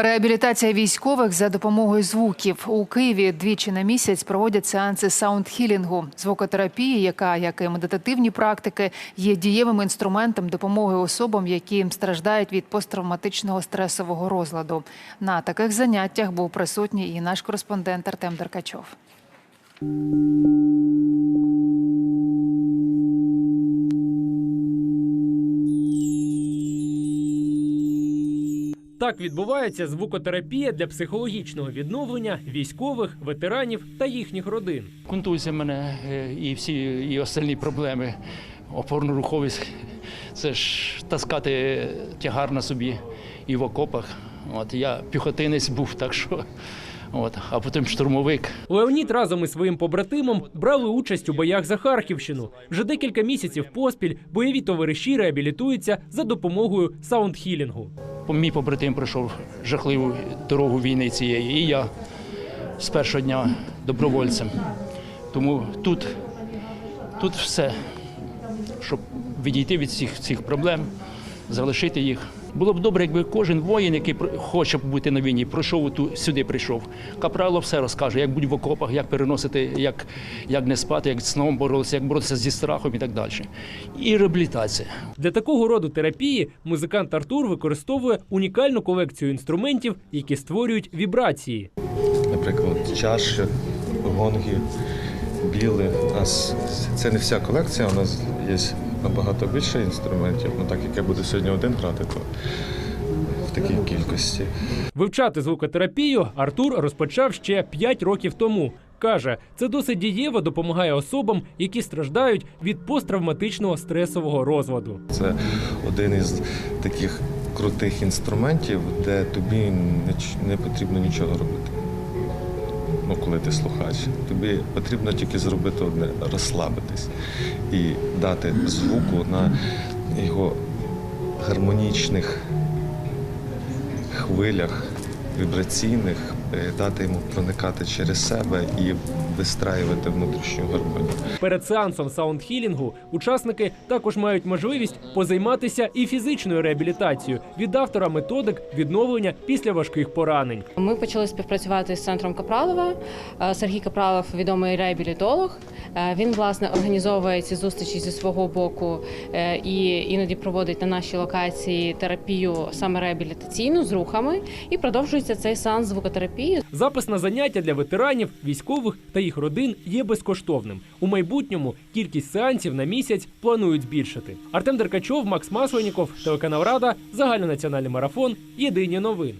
Реабілітація військових за допомогою звуків у Києві двічі на місяць проводять сеанси саундхілінгу, звукотерапії, яка, як і медитативні практики, є дієвим інструментом допомоги особам, які страждають від посттравматичного стресового розладу. На таких заняттях був присутній і наш кореспондент Артем Деркачов. Так відбувається звукотерапія для психологічного відновлення військових, ветеранів та їхніх родин. Контузія мене е, і всі і остальні проблеми. Опорно-руховість це ж таскати тягар на собі і в окопах. От я піхотинець був, так що от, а потім штурмовик. Леонід разом із своїм побратимом брали участь у боях за Харківщину. Вже декілька місяців поспіль бойові товариші реабілітуються за допомогою саундхілінгу. Мій побратим пройшов жахливу дорогу війни цієї, і я з першого дня добровольцем. Тому тут, тут все, щоб відійти від всіх цих проблем, залишити їх. Було б добре, якби кожен воїн, який про- хоче бути на війні, пройшов ту, сюди прийшов. Капрало все розкаже, як бути в окопах, як переносити, як, як не спати, як сном боротися, як боротися зі страхом і так далі. І реабілітація. Для такого роду терапії музикант Артур використовує унікальну колекцію інструментів, які створюють вібрації. наприклад, чаші, гонги, біли. У нас це не вся колекція, у нас є набагато більше інструментів. Ну так як я буду сьогодні один грати, то в такій кількості. Вивчати звукотерапію Артур розпочав ще 5 років тому. Каже, це досить дієво допомагає особам, які страждають від посттравматичного стресового розладу. Це один із таких крутих інструментів, де тобі не, потрібно нічого робити. Ну, коли ти слухач, тобі потрібно тільки зробити одне розслабитись і дати звуку на його гармонічних хвилях вібраційних, дати йому проникати через себе і вистраювати внутрішню гармонію. Перед сеансом саундхілінгу учасники також мають можливість позайматися і фізичною реабілітацією від автора методик відновлення після важких поранень. Ми почали співпрацювати з центром Капралова. Е, Сергій Капралов відомий реабілітолог. Е, Він власне організовує ці зустрічі зі свого боку е, і іноді проводить на нашій локації терапію саме реабілітаційну з рухами. І продовжується цей сеанс звукотерапії. Запис на заняття для ветеранів, військових та їх родин є безкоштовним. У майбутньому кількість сеансів на місяць планують збільшити. Артем Деркачов, Макс Масленіков, телеканал Рада, загальнонаціональний марафон. Єдині новини.